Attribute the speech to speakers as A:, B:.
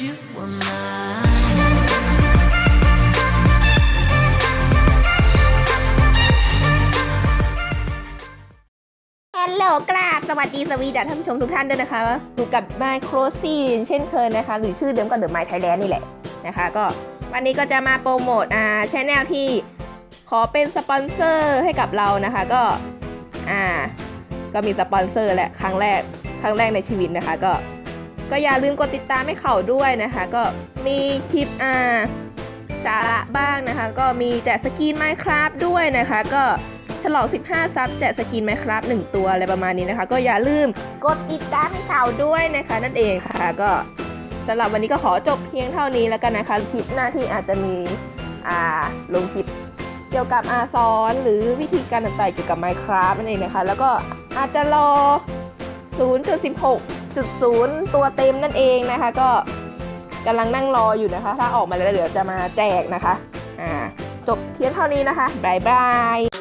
A: you were mine.
B: ฮัลโหลกราบสวัสดีสวีดัท่านผู้ชมทุกท่านด้วยนะคะอยู่กับ My c r o s เช่นเคยนะคะ หรือชื่อเดิมก็ The My Thailand นี่แหละนะคะ ก็วันนี้ก็จะมาโปรโมทอ่าชแนลที่ขอเป็นสปอนเซอร์ให้กับเรานะคะก็อ่าก็มีสปอนเซอร์แหละครั้งแรกครั้งแรกในชีวิตนะคะ ก็ ก็อย่าลืมกดติดตามให้เขาด้วยนะคะ ก็มีคลิปอ่าสาระบ้างนะคะ ก็มีแจกสกิน Minecraft ด้วยนะคะ ก็ฉลอง 15 ซับแจกสกิน Minecraft 1ตัวอะไรประมาณนี้นะคะ ก็อย่าลืมกดติดตามให้เขาด้วยนะคะ นั่นเองค่ะก็สำหรับวันนี้ก็ขอจบเพียงเท่านี้แล้วกันนะคะคลิปหน้าที่อาจจะมีอ่าลงคลิปเกี่ยวกับอาสอนหรือวิธีการต่างๆเกี่ยวกับ Minecraft นั่นเองนะคะ แล้วก็อาจจะรอ 0.16.0 ตัวเต็มนั่นเองนะคะ ก็กำลังนั่งรออยู่นะคะ ถ้าออกมาแล้วเดี๋ยวจะมาแจกนะคะ อ่า จบเพียงเท่านี้นะคะบ๊ายบาย